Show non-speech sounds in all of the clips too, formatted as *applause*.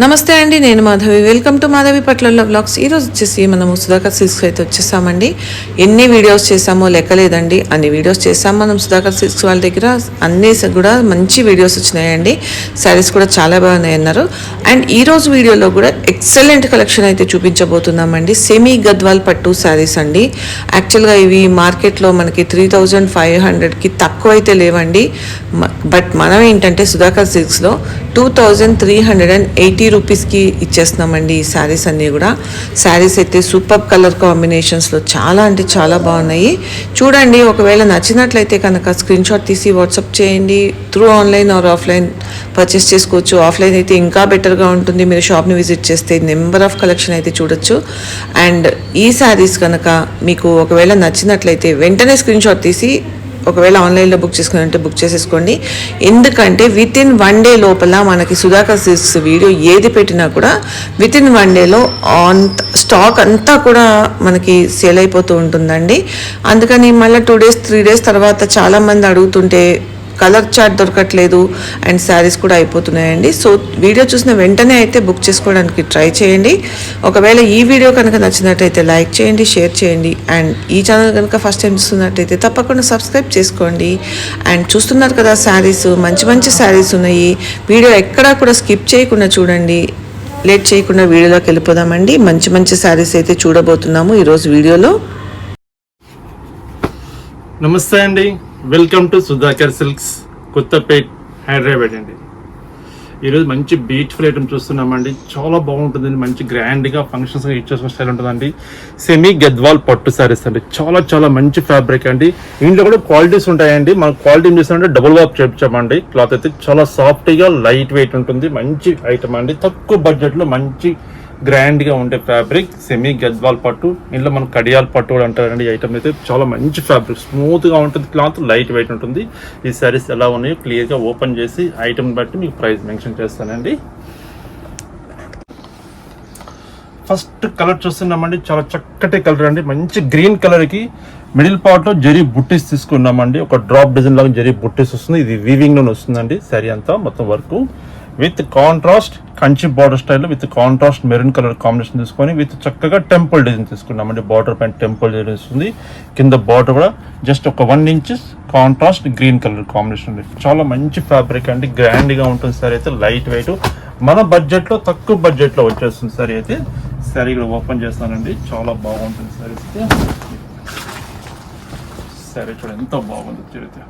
నమస్తే అండి నేను మాధవి. వెల్కమ్ టు మాధవి పట్లలో బ్లాగ్స్ ఈరోజు వచ్చేసి మనము సుధాకర్ సిల్క్స్ అయితే వచ్చేసామండి. ఎన్ని వీడియోస్ చేసామో లెక్కలేదండి. అన్ని వీడియోస్ చేసాం మనం సుధాకర్ సిల్క్స్ వాళ్ళ దగ్గర. అన్ని కూడా మంచి వీడియోస్ వచ్చినాయండి. శారీస్ కూడా చాలా బాగున్నాయి అన్నారు. అండ్ ఈరోజు వీడియోలో కూడా ఎక్సలెంట్ కలెక్షన్ అయితే చూపించబోతున్నామండి. సెమీ గద్వాల్ పట్టు శారీస్ అండి. యాక్చువల్గా ఇవి మార్కెట్లో మనకి త్రీ థౌజండ్ ఫైవ్ హండ్రెడ్కి తక్కువ అయితే లేవండి. మ- బట్ మనం ఏంటంటే Sudhakar సిల్క్స్లో two thousand three hundred and eighty రూపీస్కి ఇచ్చేస్తున్నామండి ఈ శారీస్ అన్నీ కూడా. శారీస్ అయితే సూపర్ కలర్ కాంబినేషన్స్లో చాలా అంటే చాలా బాగున్నాయి. చూడండి ఒకవేళ నచ్చినట్లయితే కనుక స్క్రీన్ షాట్ తీసి వాట్సాప్ చేయండి. Through online or offline purchase చేసుకోవచ్చు. ఆఫ్లైన్ అయితే ఇంకా బెటర్గా ఉంటుంది. మీరు షాప్ని విజిట్ చేస్తే నెంబర్ ఆఫ్ కలెక్షన్ అయితే చూడొచ్చు. అండ్ ఈ శారీస్ కనుక మీకు ఒకవేళ నచ్చినట్లయితే వెంటనే స్క్రీన్ షాట్ తీసి ఒకవేళ ఆన్లైన్లో బుక్ చేసుకుని బుక్ చేసేసుకోండి. ఎందుకంటే విత్ ఇన్ వన్ డే లోపల మనకి సుధాకర్ సిల్క్స్ వీడియో ఏది పెట్టినా కూడా విత్ ఇన్ వన్ డేలో ఆన్ స్టాక్ అంతా కూడా మనకి సేల్ అయిపోతూ ఉంటుందండి. అందుకని మళ్ళీ టూ డేస్ త్రీ డేస్ తర్వాత చాలామంది అడుగుతుంటే కలర్ చార్ట్ దొరకట్లేదు అండ్ శారీస్ కూడా అయిపోతున్నాయండి. సో వీడియో చూసిన వెంటనే అయితే బుక్ చేసుకోవడానికి ట్రై చేయండి. ఒకవేళ ఈ వీడియో కనుక నచ్చినట్టయితే లైక్ చేయండి షేర్ చేయండి అండ్ ఈ ఛానల్ కనుక ఫస్ట్ టైం చూస్తున్నట్టయితే తప్పకుండా సబ్స్క్రైబ్ చేసుకోండి. అండ్ చూస్తున్నారు కదా శారీస్ మంచి మంచి శారీస్ ఉన్నాయి. వీడియో ఎక్కడా కూడా స్కిప్ చేయకుండా చూడండి. లేట్ చేయకుండా వీడియోలోకి వెళ్ళిపోదామండి. మంచి మంచి శారీస్ అయితే చూడబోతున్నాము ఈరోజు వీడియోలో. నమస్తే అండి. Welcome to Sudhakar Silks Kothapet Hyderabad అండి. ఈరోజు మంచి బ్యూటిఫుల్ ఐటమ్ చూస్తున్నామండి. చాలా బాగుంటుందండి మంచి గ్రాండ్గా ఫంక్షన్స్ ఇచ్చేసిన స్టైల్ ఉంటుందండి. సెమీ గద్వాల్ పట్టు శారీస్ అండి. చాలా చాలా మంచి ఫ్యాబ్రిక్ అండి. ఇంట్లో కూడా క్వాలిటీస్ ఉంటాయండి. మన క్వాలిటీ ఏం చేస్తామంటే డబుల్ వాప్ చేపించామండి. క్లాత్ అయితే చాలా సాఫ్ట్గా లైట్ వెయిట్ ఉంటుంది. మంచి ఐటమ్ అండి. తక్కువ బడ్జెట్లో మంచి గ్రాండ్గా ఉండే ఫ్యాబ్రిక్ సెమీ గద్వాల్ పట్టు ఇంట్లో మనం కడియాల్ పట్టు కూడా అంటారండి. ఈ ఐటమ్ అయితే చాలా మంచి ఫ్యాబ్రిక్ స్మూత్గా ఉంటుంది క్లాత్ లైట్ వెయిట్ ఉంటుంది. ఈ సారీస్ ఎలా ఉన్నాయో క్లియర్గా ఓపెన్ చేసి ఐటమ్ బట్టి మీకు ప్రైస్ మెన్షన్ చేస్తానండి. ఫస్ట్ కలర్ చూస్తున్నామండి. చాలా చక్కటి కలర్ అండి. మంచి గ్రీన్ కలర్కి మిడిల్ పార్ట్లో జరీ బుట్టీస్ తీసుకున్నామండి. ఒక డ్రాప్ డిజైన్ లాగా జరీ బుట్టీస్ వస్తుంది. ఇది వీవింగ్ వస్తుందండి. సారీ అంతా మొత్తం work. With contrast Kanchi border style with contrast maroon colour combination తీసుకొని విత్ చక్కగా టెంపుల్ డిజైన్ తీసుకున్నామండి బార్డర్ పైన టెంపుల్ డిజైన్ వస్తుంది. కింద బార్డర్ కూడా జస్ట్ ఒక one inches contrast green colour combination ఉంది. చాలా మంచి ఫ్యాబ్రిక్ అండి. గ్రాండ్గా ఉంటుంది సార్ అయితే లైట్ వెయిట్ మన బడ్జెట్లో తక్కువ బడ్జెట్లో వచ్చేస్తుంది సార్ అయితే. సారీ ఇక్కడ ఓపెన్ చేస్తానండి. చాలా బాగుంటుంది సార్ అయితే. సరే చూడండి ఎంత బాగుంది చూడితే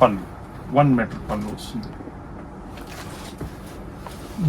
పళ్ళు వన్ మీటర్ పళ్ళు వస్తుంది.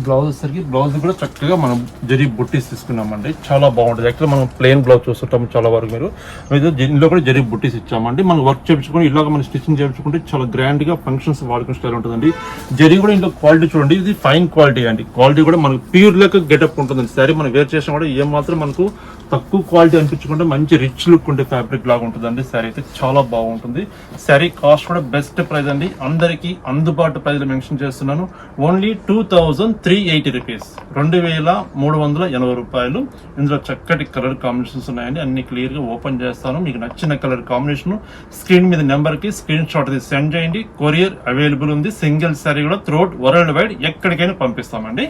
బ్లౌజ్ వచ్చేసరికి బ్లౌజ్ కూడా చక్కగా మనం జరి బుట్టీస్ తీసుకున్నామండి. చాలా బాగుంటుంది. యాక్చువల్గా మనం ప్లెయిన్ బ్లౌజ్ చూస్తుంటాం చాలా వరకు మీరు. అయితే దీనిలో కూడా జరి బుట్టీస్ ఇచ్చామండి. మనం వర్క్ చేయించుకుని ఇలాగ మనం స్టిచ్చింగ్ చేయించుకుంటే చాలా గ్రాండ్గా ఫంక్షన్స్ వాడుకునే స్టైల్ ఉంటుందండి. జరి కూడా ఇంట్లో క్వాలిటీ చూడండి. ఇది ఫైన్ క్వాలిటీ అండి. క్వాలిటీ కూడా మనకు ప్యూర్ లెక్క గెటప్ ఉంటుందండి. సరే మనం వేర్ చేసినా కూడా ఏం మాత్రం మనకు తక్కువ క్వాలిటీ అనిపించకుండా మంచి రిచ్ లుక్ ఉండే ఫ్యాబ్రిక్ లాగా ఉంటుందండి. శారీ అయితే చాలా బాగుంటుంది. శారీ కాస్ట్ కూడా బెస్ట్ ప్రైస్ అండి. అందరికీ అందుబాటు ప్రైజ్లు మెన్షన్ చేస్తున్నాను. Only two thousand three eighty rupees. రెండు వేల మూడు వందల ఎనభై రూపాయలు. ఇందులో చక్కటి కలర్ కాంబినేషన్స్ ఉన్నాయండి. అన్ని క్లియర్గా ఓపెన్ చేస్తాను. మీకు నచ్చిన కలర్ కాంబినేషన్ స్క్రీన్ మీద నెంబర్కి స్క్రీన్ షాట్ సెండ్ చేయండి. కొరియర్ అవైలబుల్ ఉంది. సింగిల్ శారీ కూడా త్రోట్ వరల్డ్ వైడ్ ఎక్కడికైనా పంపిస్తామండి.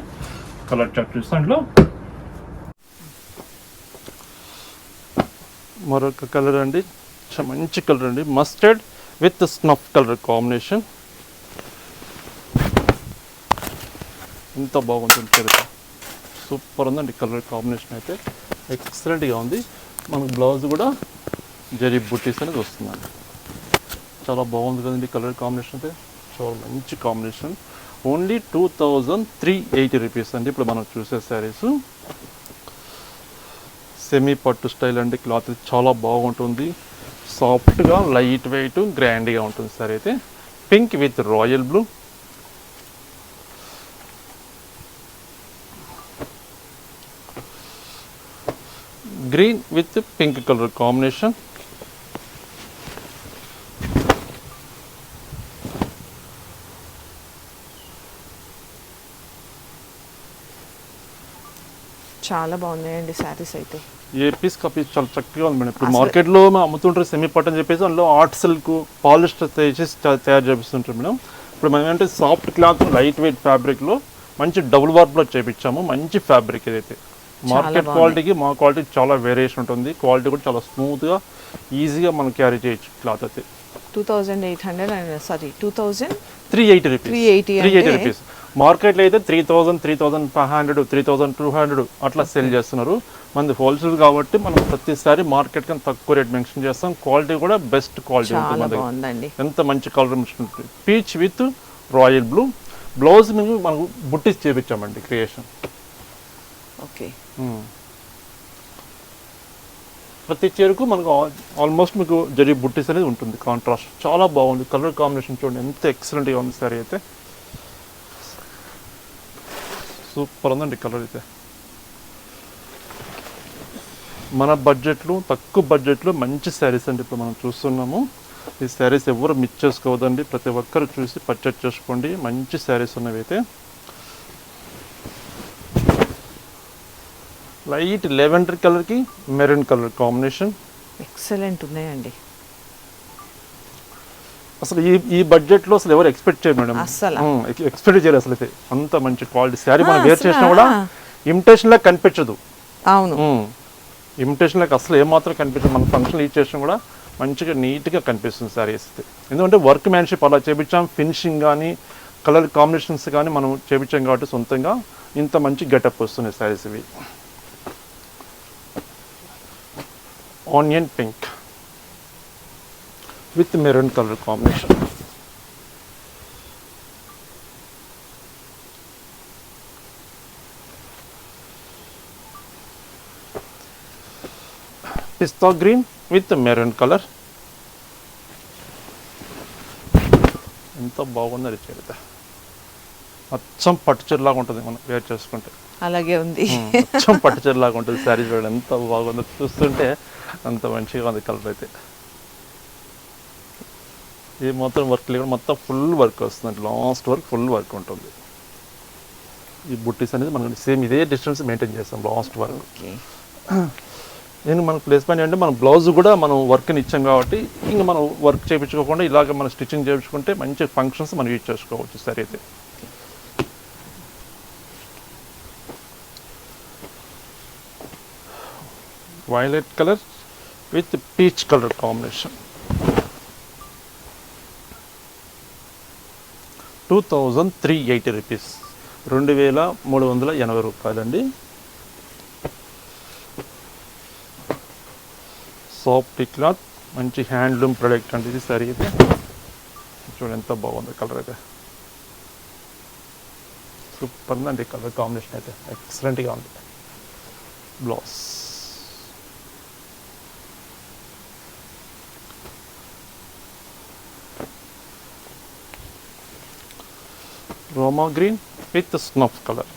కలర్ చార్ట్ చూస్తాం ఇంట్లో మరొక కలర్ అండి. చ- మంచి కలర్ అండి. Mustard with snuff colour combination. ఎంత బాగుంటుంది కలర్ సూపర్ ఉందండి కలర్ కాంబినేషన్ అయితే. ఎక్సలెంట్గా ఉంది. మనకు బ్లౌజ్ కూడా జరీ బుట్టీస్ అనేది వస్తుందండి. చాలా బాగుంది కదండి కలర్ కాంబినేషన్ అయితే. చాలా మంచి combination. Only two thousand three eighty rupees అండి ఇప్పుడు మనం చూసే శారీస్ సెమీ పట్టు స్టైల్ అండి. క్లాత్ చాలా బాగుంటుంది. సాఫ్ట్గా లైట్ వెయిట్ గ్రాండ్గా ఉంటుంది సార్ అయితే. Pink with royal blue green with pink colour combination చాలా బాగున్నాయండి శారీస్ అయితే. ఏ పీస్ కా పీస్ చాలా చక్కగా ఉంది మేడం. ఇప్పుడు మార్కెట్లో అమ్ముతుంటారు సెమీ పట్ అని చెప్పేసి అందులో ఆర్ట్ సిల్క్ పాలిస్టర్ చేసి తయారు చేపిస్తుంటారు మేడం. ఇప్పుడు మనం ఏంటంటే సాఫ్ట్ క్లాత్ లైట్ వెయిట్ ఫ్యాబ్రిక్లో మంచి డబుల్ వార్ప్లో చేపించాము. మంచి ఫ్యాబ్రిక్ ఇదైతే మార్కెట్ క్వాలిటీకి మా క్వాలిటీ చాలా వేరియేషన్ ఉంటుంది. క్వాలిటీ కూడా చాలా స్మూత్గా ఈజీగా మనం క్యారీ చేయొచ్చు క్లాత్ అయితే. Two thousand eight hundred and sorry two thousand three eighty rupees. 380 three eighty అంటే- రూపీస్. మార్కెట్లో అయితే three thousand three thousand five hundred three thousand two hundred అట్లా సెల్ చేస్తున్నారు. మనది హోల్సేల్ కాబట్టి మనం ప్రతిసారి మార్కెట్ కన్నా తక్కువ రేట్ మెన్షన్ చేస్తాం. క్వాలిటీ కూడా బెస్ట్ క్వాలిటీ ఉంటుంది ఎంత మంచి కలర్ ఉంటుంది. Peach with royal blue. Blouse మేము మనకు బుట్టిస్ చేపించామండి క్రియేషన్. ఓకే. Hmm. ప్రతి చీరకు మనకు ఆల్మోస్ట్ మీకు జరి బుట్టిస్ అనేది ఉంటుంది కాంట్రాస్ట్ చాలా బాగుంది. కలర్ కాంబినేషన్ చూడండి ఎంత ఎక్సలెంట్గా ఉంది సారీ అయితే. సూపర్ ఉందండి కలర్ అయితే. మన బడ్జెట్లో తక్కువ బడ్జెట్లో మంచి శారీస్ అండి ఇప్పుడు మనం చూస్తున్నాము. ఈ శారీస్ ఎవరు మిస్ చేసుకోవద్దండి. ప్రతి ఒక్కరు చూసి పర్చేజ్ చేసుకోండి. మంచి శారీస్ ఉన్నవి అయితే లైట్ లెవెండర్ కలర్కి మెరూన్ కలర్ కాంబినేషన్. ఎక్సలెంట్ ఉన్నాయండి. అసలు ఈ ఈ బడ్జెట్లో అసలు ఎవరు ఎక్స్పెక్ట్ చేయరు మేడం. ఎక్స్పెక్ట్ చేయరు అసలు అయితే అంత మంచి క్వాలిటీ శారీ మనం వేర్ చేసినా కూడా. ఇమిటేషన్ లాగా కనిపించదు. అవును. ఇమిటేషన్ లాగా అసలు ఏమాత్రం కనిపించదు. మన ఫంక్షన్ యూజ్ చేసినా కూడా మంచిగా నీట్గా కనిపిస్తుంది శారీ వేస్తే. ఎందుకంటే వర్క్ మ్యాన్షిప్ అలా చేపించాం. ఫినిషింగ్ కానీ కలర్ కాంబినేషన్స్ కానీ మనం చేపించాం కాబట్టి సొంతంగా ఇంత మంచి గెటప్ వస్తున్నాయి శారీస్ ఇవి. Onion pink with maroon colour combination pista green with maroon colour ఎంత బాగుంది అది మొత్తం అచ్చం ఉంటుంది మనం వేర్ చేసుకుంటే. అలాగే ఉంది. అచ్చం పట్టు ఉంటుంది. శారీ చూడండి ఎంత బాగుందో. చూస్తుంటే అంత మంచిగా ఉంది కలర్ అయితే. ఈ మొత్తం వర్క్ లేకుండా మొత్తం ఫుల్ వర్క్ వస్తుంది లాస్ట్ వర్క్ ఫుల్ వర్క్ ఉంటుంది. ఈ బుట్టీస్ అనేది మనం సేమ్ ఇదే డిస్టెన్స్ మెయింటైన్ చేస్తాం లాస్ట్ వర్క్ నేను మన ప్లేస్మెంట్ అంటే మన బ్లౌజ్ కూడా మనం వర్క్ని ఇచ్చాం కాబట్టి ఇంకా మనం వర్క్ చేయించుకోకుండా ఇలాగ మనం స్టిచ్చింగ్ చేయించుకుంటే మంచి ఫంక్షన్స్ మనం యూజ్ చేసుకోవచ్చు సరే అయితే. Violet colour with peach colour combination two rupees three eighty rupees రెండు వేల మూడు వందల ఎనభై రూపాయలండి. సాఫ్ట్ క్లాత్ మంచి హ్యాండ్లూమ్ ప్రొడక్ట్ అండి ఇది సరే అయితే చూడండి ఎంత బాగుంది కలర్ అయితే. సూపర్ ఉందండి కలర్ కాంబినేషన్ అయితే. ఎక్సలెంట్గా ఉంది. బ్లౌజ్ రోమా గ్రీన్ విత్ స్నఫ్ కలర్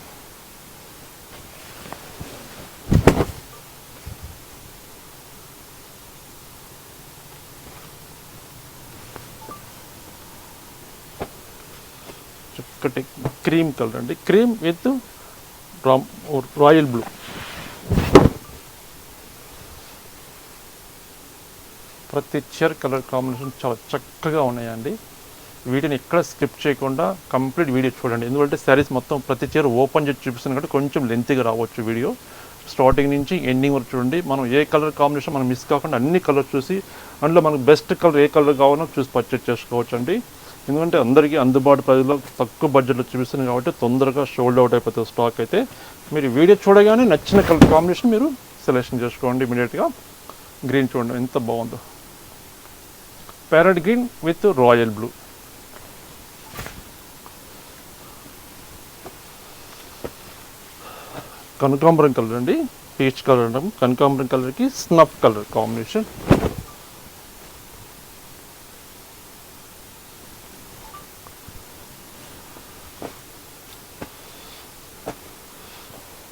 చక్కటి క్రీమ్ కలర్ అండి క్రీమ్ విత్ రాయల్ బ్లూ ప్రతి చీర కలర్ కాంబినేషన్ చాలా చక్కగా ఉన్నాయండి వీటిని ఎక్కడ స్కిప్ చేయకుండా కంప్లీట్ వీడియో చూడండి. ఎందుకంటే శారీస్ మొత్తం ప్రతి చీర ఓపెన్ చేసి చూపిస్తుంది కాబట్టి కొంచెం లెంతీగా రావచ్చు వీడియో. స్టార్టింగ్ నుంచి ఎండింగ్ వరకు చూడండి. మనం ఏ కలర్ కాంబినేషన్ మనం మిస్ కాకుండా అన్ని కలర్ చూసి అందులో మనకు బెస్ట్ కలర్ ఏ కలర్ కావాలో చూసి పర్చేస్ చేసుకోవచ్చు అండి ఎందుకంటే అందరికీ అందుబాటు ప్రజల్లో తక్కువ బడ్జెట్లో చూపిస్తుంది కాబట్టి తొందరగా షోల్డ్ అవుట్ అయిపోతుంది స్టాక్ అయితే. మీరు వీడియో చూడగానే నచ్చిన కలర్ కాంబినేషన్ మీరు సెలెక్షన్ చేసుకోండి ఇమీడియట్గా గ్రీన్ చూడండి ఎంత బాగుందో. Parrot green with royal blue కనకాంబరం కలర్ అండి. పీచ్ కలర్ అంటాం. కనకాంబరం కలర్కి స్నఫ్ కలర్ కాంబినేషన్.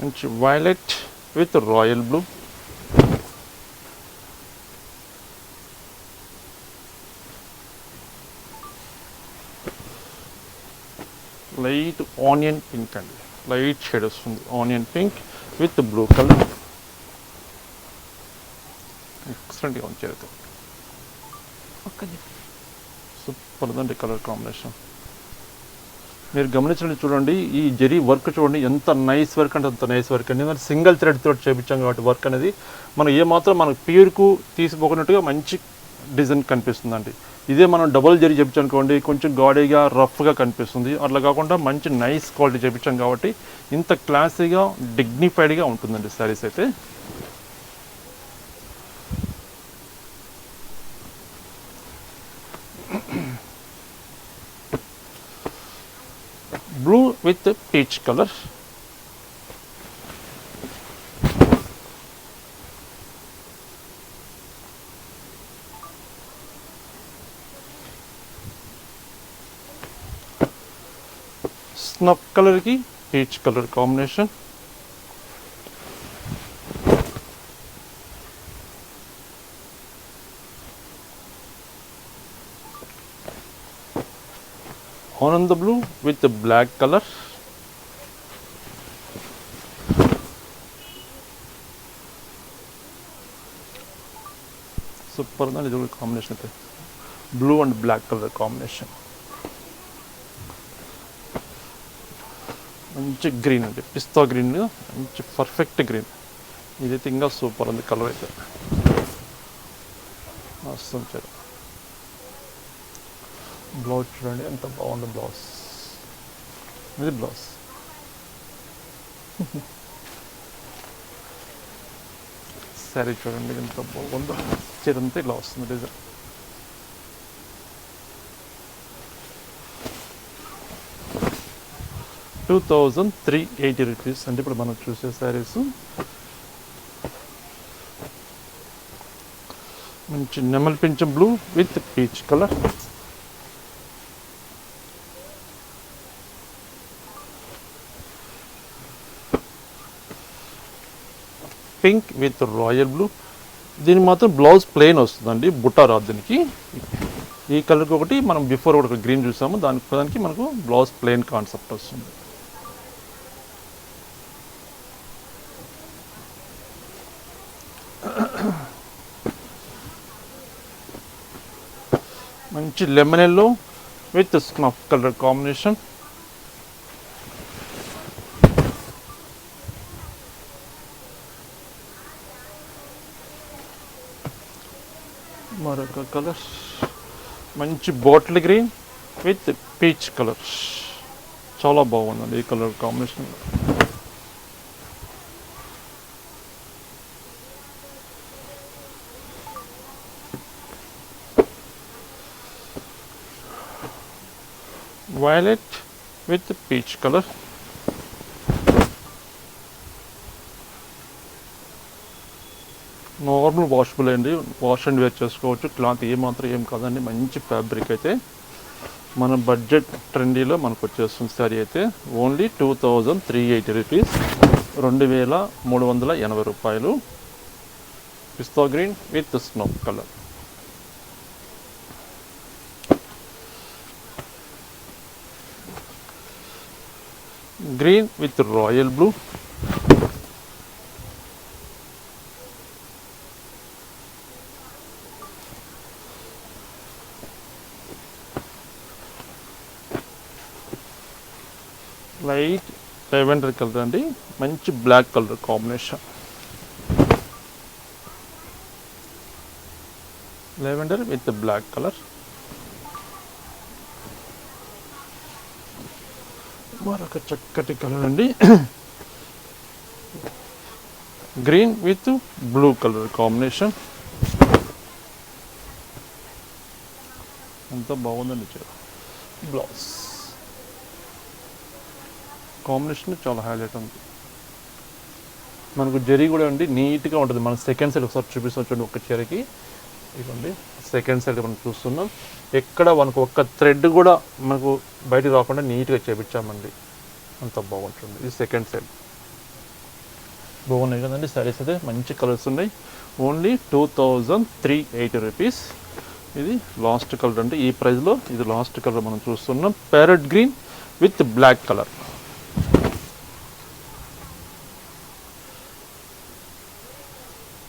మంచి violet with royal blue light onion pink అండి. లైట్ షేడ్ వస్తుంది. Onion pink with blue colour. ఎక్సలెంట్గా ఉంది. సూపర్ ఉందండి కలర్ కాంబినేషన్. మీరు గమనించండి చూడండి ఈ జరీ వర్క్ చూడండి ఎంత నైస్ వర్క్ అంటే అంత నైస్ వర్క్ అండి ఎందుకంటే సింగిల్ థ్రెడ్ తోటి చేపించాం కాబట్టి వర్క్ అనేది మనం ఏమాత్రం మనకు ప్యూర్కు తీసిపోకున్నట్టుగా మంచి డిజైన్ కనిపిస్తుందండి. ఇదే మనం డబుల్ జరీ చేపించాం అనుకోండి కొంచెం గాడీగా రఫ్గా కనిపిస్తుంది. అట్లా కాకుండా మంచి నైస్ క్వాలిటీ చెప్పించాం కాబట్టి ఇంత క్లాసీగా డిగ్నిఫైడ్గా ఉంటుందండి శారీస్ అయితే. Blue with peach colour snuff కలర్కి పీచ్ కలర్ కాంబినేషన్ ఆనంద blue with black colour super ఉందండి ఇది కూడా కాంబినేషన్ అయితే blue and black colour combination మంచి గ్రీన్ అండి పిస్తా గ్రీన్ మంచి పర్ఫెక్ట్ గ్రీన్ ఇదైతే ఇంకా సూపర్ ఉంది కలర్ అయితే. వస్తుంది చీర బ్లౌజ్ చూడండి ఎంత బాగుంది బ్లౌజ్ ఇది బ్లౌజ్ *laughs* సరే చూడండి ఎంత బాగుందో. చీరంతా ఇలా వస్తుంది design two thousand three eighty rupees అంటే ఇప్పుడు మనం చూసే శారీస్ మంచి నెమల్ పింఛం blue with peach colour pink with royal blue దీనికి మాత్రం బ్లౌజ్ ప్లెయిన్ వస్తుందండి బుట్ట రాదు దీనికి. ఈ కలర్కి ఒకటి మనం బిఫోర్ ఒకటి గ్రీన్ చూసాము. దానికి దానికి మనకు బ్లౌజ్ ప్లెయిన్ కాన్సెప్ట్ వస్తుంది. మంచి lemon yellow with snuff colour combination మరొక కలర్ మంచి bottle green with peach colour చాలా బాగుందండి ఈ colour combination violet with peach colour normal washable అండి వాష్ అండ్ వేర్ చేసుకోవచ్చు. క్లాత్ ఏమాత్రం ఏం కాదండి. మంచి ఫ్యాబ్రిక్ అయితే మన బడ్జెట్ ట్రెండీలో మనకు వచ్చేస్తుంది సారీ అయితే. Only two thousand three eighty rupees రెండు వేల మూడు వందల ఎనభై రూపాయలు. పిస్తా green with snow colour green with royal blue light lavender colour అండి. మంచి black colour combination lavender with black colour మరొక చక్కటి కలర్ అండి. Green with blue colour combination ఎంత బాగుందండి చీర. బ్లౌజ్ కాంబినేషన్ చాలా హైలైట్ ఉంది. మనకు జరీ కూడా అండి నీట్గా ఉంటుంది. మన సెకండ్ సైడ్ ఒకసారి చూపిస్తాం చూడండి ఒక చీరకి. ఇదిగోండి సెకండ్ సైడ్ మనం చూస్తున్నాం. ఎక్కడ మనకు ఒక్క థ్రెడ్ కూడా మనకు బయటకు రాకుండా నీట్గా చేపించామండి. అంత బాగుంటుంది. ఇది సెకండ్ సైడ్ బాగున్నాయి కదండి శారీస్ అయితే మంచి కలర్స్ ఉన్నాయి. Only two thousand three eighty rupees ఇది లాస్ట్ కలర్ అంటే ఈ ప్రైస్లో ఇది లాస్ట్ కలర్ మనం చూస్తున్నాం. Parrot green with black colour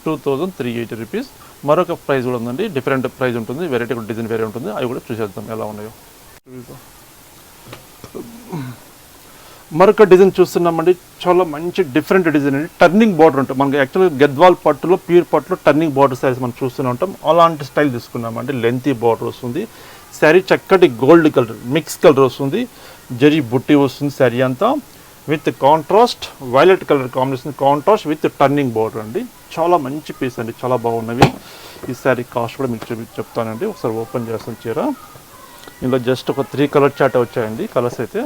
two thousand three eighty rupees మరొక ప్రైస్ కూడా ఉందండి. డిఫరెంట్ ప్రైజ్ ఉంటుంది. వెరైటీ కూడా డిజైన్ వేరే ఉంటుంది. అవి కూడా చూసేద్దాం ఎలా ఉన్నాయో. మరొక డిజైన్ చూస్తున్నామండి. చాలా మంచి డిఫరెంట్ డిజైన్ అండి. టర్నింగ్ బార్డర్ ఉంటుంది. మనకి యాక్చువల్గా గద్వాల్ పట్టులో ప్యూర్ పట్టులో టర్నింగ్ బార్డర్ సారీస్ మనం చూస్తూనే ఉంటాం. అలాంటి స్టైల్ తీసుకున్నామండి. లెంతీ బార్డర్ వస్తుంది. శారీ చక్కటి గోల్డ్ కలర్ మిక్స్ కలర్ వస్తుంది. జరి బుట్టి వస్తుంది శారీ అంతా. With contrast violet colour combination contrast with turning border అండి. చాలా మంచి పీస్ అండి చాలా బాగున్నవి. ఈ శారీ కాస్ట్ కూడా మీకు చూపి చెప్తానండి. ఒకసారి ఓపెన్ చేస్తాను చీర. ఇందులో జస్ట్ ఒక త్రీ కలర్ చాట్ వచ్చాయండి కలర్స్ అయితే.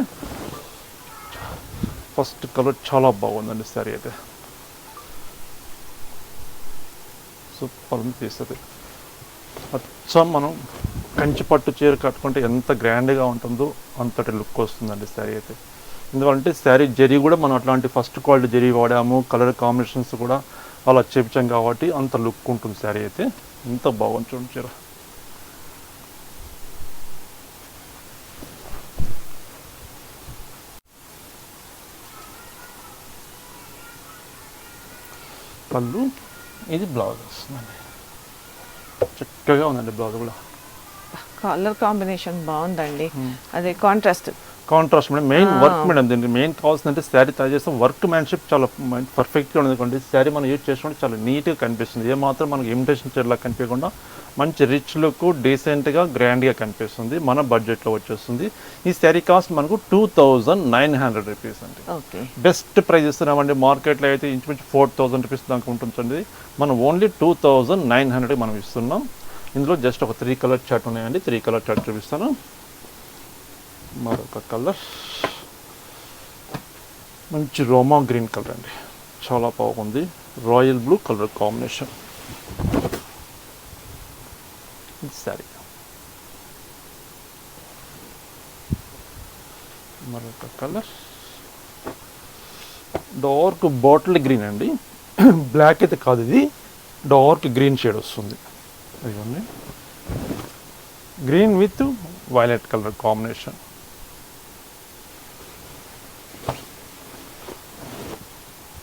ఫస్ట్ కలర్ చాలా బాగుందండి శారీ అయితే. సూపర్ ఉంది పీస్ అది అచ్చం మనం కంచి పట్టు చీర కట్టుకుంటే ఎంత గ్రాండ్గా ఉంటుందో అంతటి లుక్ వస్తుందండి శారీ అయితే. ఎందుకంటే శారీ జరీ కూడా మనం అట్లాంటి ఫస్ట్ క్వాలిటీ జరీ వాడాము కలర్ కాంబినేషన్స్ కూడా అలా చేపించాం కాబట్టి అంత లుక్ ఉంటుంది శారీ అయితే. ఎంత బాగుంది చూడండి చీర. పళ్ళు ఇది బ్లౌజ్ వస్తుందండి చక్కగా ఉందండి బ్లౌజ్ కూడా. కలర్ కాంబినేషన్ బాగుందండి. అదే contrast. Contrast madam main work madam దీనికి. మెయిన్ కావాల్సిందంటే శారీ తయారు చేస్తే వర్క్ మ్యాన్షిప్ చాలా పర్ఫెక్ట్గా ఉంది అనుకోండి శారీ మనం యూజ్ చేసుకుంటే చాలా నీట్గా కనిపిస్తుంది. ఏమాత్రం మనకి ఇమిటేషన్ చీరలా కనిపించకుండా మంచి రిచ్ లుక్ డీసెంట్గా గ్రాండ్గా కనిపిస్తుంది. మన బడ్జెట్లో వచ్చేస్తుంది. ఈ శారీ కాస్ట్ మనకు two thousand nine hundred rupees అండి. ఓకే బెస్ట్ ప్రైస్ ఇస్తున్నామండి. మార్కెట్లో అయితే ఇంచుమించు ఫోర్ థౌసండ్ రూపీస్ దాకా ఉంటుందండి. మనం only two thousand nine hundred మనం ఇస్తున్నాం. ఇందులో జస్ట్ ఒక త్రీ కలర్ చార్ట్ ఉన్నాయండి. త్రీ కలర్ చార్ట్ చూపిస్తాను. మరొక కలర్. మంచి రోమా గ్రీన్ కలర్ అండి. చాలా బాగుంది. Royal blue colour combination. Sorry. మరొక కలర్. డార్క్ బాటిల్ గ్రీన్ అండి. బ్లాక్ అయితే కాదు ఇది. డార్క్ గ్రీన్ షేడ్ వస్తుంది. ఇదిగోండి. Green with violet colour combination.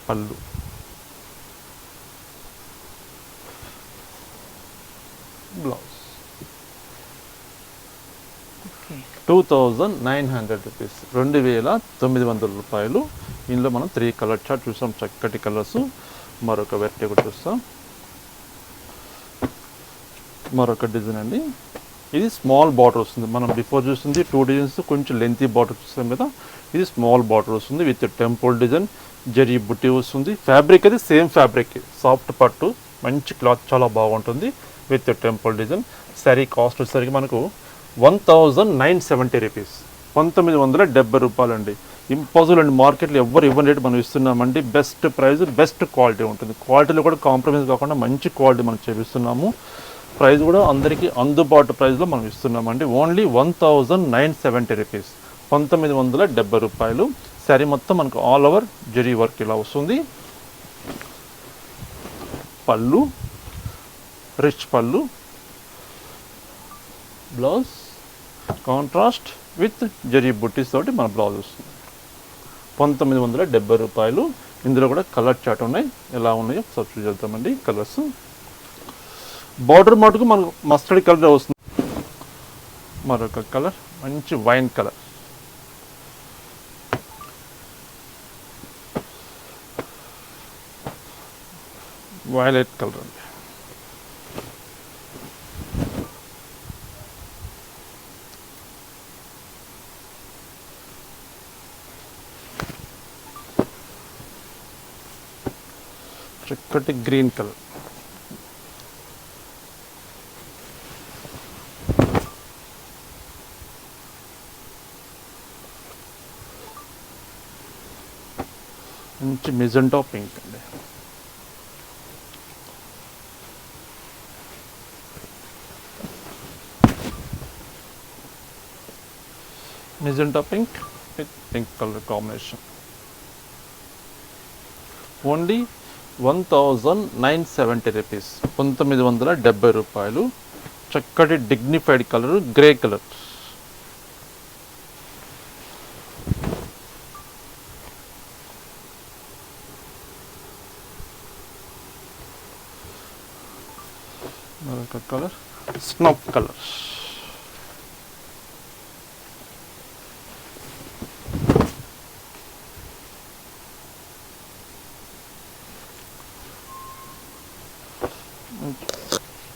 పళ్ళు. Blouse two thousand nine hundred rupees రెండు వేల తొమ్మిది వందల రూపాయలు. ఇందులో మనం త్రీ కలర్ చార్ట్ చూసాం చక్కటి కలర్స్ మరొక వెరైటీ కూడా చూస్తాం. మరొక డిజైన్ అండి. ఇది స్మాల్ బార్డర్ వస్తుంది. మనం బిఫోర్ చూస్తుంది టూ డిజైన్స్ కొంచెం లెంతీ బార్డర్ చూస్తాం కదా ఇది స్మాల్ బార్డర్ వస్తుంది విత్ టెంపుల్ డిజైన్ జరీ బుట్టి వస్తుంది. ఫ్యాబ్రిక్ అది సేమ్ ఫ్యాబ్రిక్ సాఫ్ట్ పట్టు మంచి క్లాత్ చాలా బాగుంటుంది with temple design sari cost వచ్చేసరికి మనకు one thousand nine seventy rupees పంతొమ్మిది వందల డెబ్బై రూపాయలండి. ఇంపాసిబుల్ అండి మార్కెట్లో ఎవరు ఇవ్వని రేటు మనం ఇస్తున్నామండి. బెస్ట్ ప్రైస్ బెస్ట్ క్వాలిటీ ఉంటుంది. క్వాలిటీలో కూడా కాంప్రమైజ్ కాకుండా మంచి క్వాలిటీ మనం చేపిస్తున్నాము. ప్రైస్ కూడా అందరికీ అందుబాటు ప్రైస్లో మనం ఇస్తున్నామండి. Only one thousand nine seventy rupees. పంతొమ్మిది వందల డెబ్బై రూపాయలు. శారీ మొత్తం మనకు ఆల్ ఓవర్ జరీ వర్క్ ఇలా వస్తుంది. పళ్ళు. రిచ్ పళ్ళు. బ్లౌజ్. కాంట్రాస్ట్ విత్ జరీ బుట్టీస్ తోటి మన బ్లౌజ్ వస్తుంది. పంతొమ్మిది వందల డెబ్బై రూపాయలు. ఇందులో కూడా కలర్ చాట్ ఉన్నాయి. ఎలా ఉన్నాయో సబ్స్క్రైబ్ చేద్దామండి కలర్స్. బార్డర్ మటుకు మనకు మస్టర్డ్ కలర్ వస్తుంది. మరొక కలర్ మంచి వైన్ కలర్. వైలెట్ కలర్ అండి. చక్కటి గ్రీన్ కలర్. మంచి మిజెంటో పింక్ అండి. Magenta pink with pink colour combination. Only one thousand nine seventy rupees. పంతొమ్మిది వందల డెబ్బై రూపాయలు. చక్కటి డిగ్నిఫైడ్ కలర్ గ్రే కలర్. మరొక కలర్ స్నఫ్ కలర్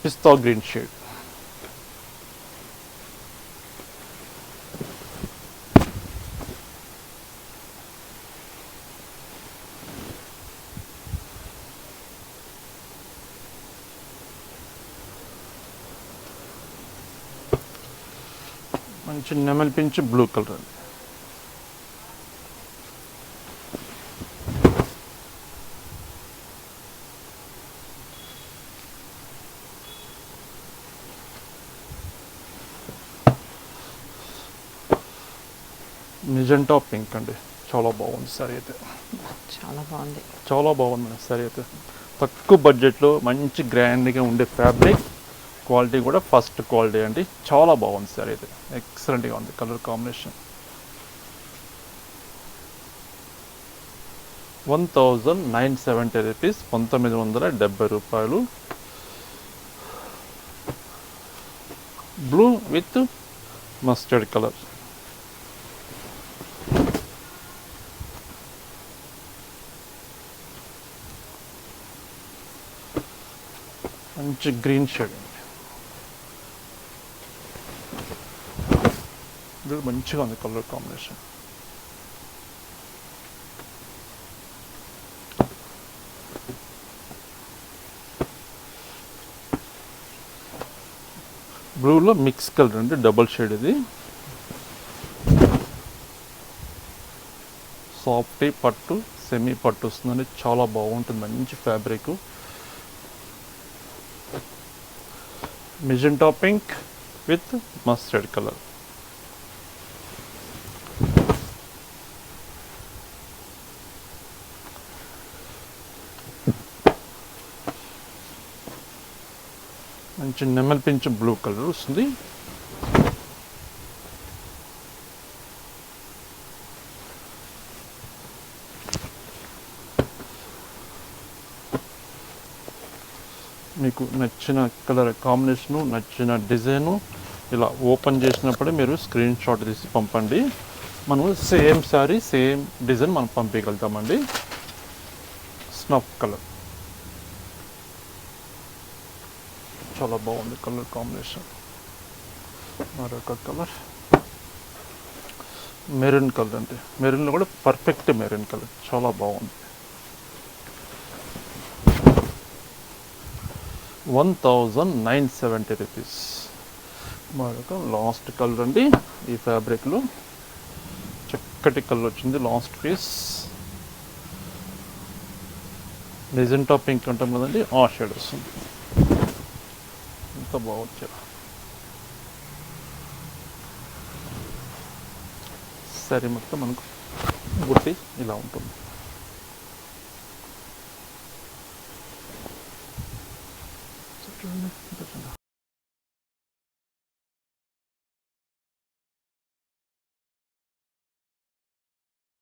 పిస్తా గ్రీన్ షేడ్ మంచి నెమలి పించి బ్లూ కలర్ అండి. నిజంటా పింక్ అండి. చాలా బాగుంది సరే అయితే. చాలా బాగుంది. చాలా బాగుంది సరే అయితే. తక్కువ బడ్జెట్లో మంచి గ్రాండ్గా ఉండే ఫ్యాబ్రిక్ క్వాలిటీ కూడా ఫస్ట్ క్వాలిటీ అండి. చాలా బాగుంది సార్ అయితే ఎక్సలెంట్గా ఉంది colour combination. One thousand nine seventy rupees పంతొమ్మిది వందల డెబ్బై రూపాయలు. బ్లూ విత్ మస్టర్డ్ కలర్ మంచి గ్రీన్ షేడ్ అండి ఇది మంచిగా ఉంది కలర్ కాంబినేషన్ బ్లూలో మిక్స్ కలర్ అండి డబుల్ షేడ్ ఇది సాఫ్ట్ పట్టు సెమీ పట్టు వస్తుందండి చాలా బాగుంటుంది. మంచి fabric magenta pink with mustard colour మంచి నెమల్ బ్లూ కలర్ వస్తుంది. మీకు నచ్చిన కలర్ కాంబినేషను నచ్చిన డిజైను ఇలా ఓపెన్ చేసినప్పుడే మీరు స్క్రీన్ షాట్ తీసి పంపండి. మనం సేమ్ శారీ సేమ్ డిజైన్ మనం పంపించగలుగుతామండి స్నఫ్ కలర్. చాలా బాగుంది కలర్ కాంబినేషన్ మరొక కలర్ మెరూన్ కలర్ అండి మెరూన్లో కూడా పర్ఫెక్ట్ మెరూన్ కలర్ చాలా బాగుంది one thousand nine seventy rupees మరొక లాస్ట్ కలర్ అండి. ఈ ఫ్యాబ్రిక్లో చక్కటి కలర్ వచ్చింది లాస్ట్ పీస్ లెజెంటా పింక్ అంటాం కదండి ఆ షేడ్ వస్తుంది. ఎంత బాగుంది సరే మొత్తం మనకు బుట్టి ఇలా ఉంటుంది చూడండి, చూడండి.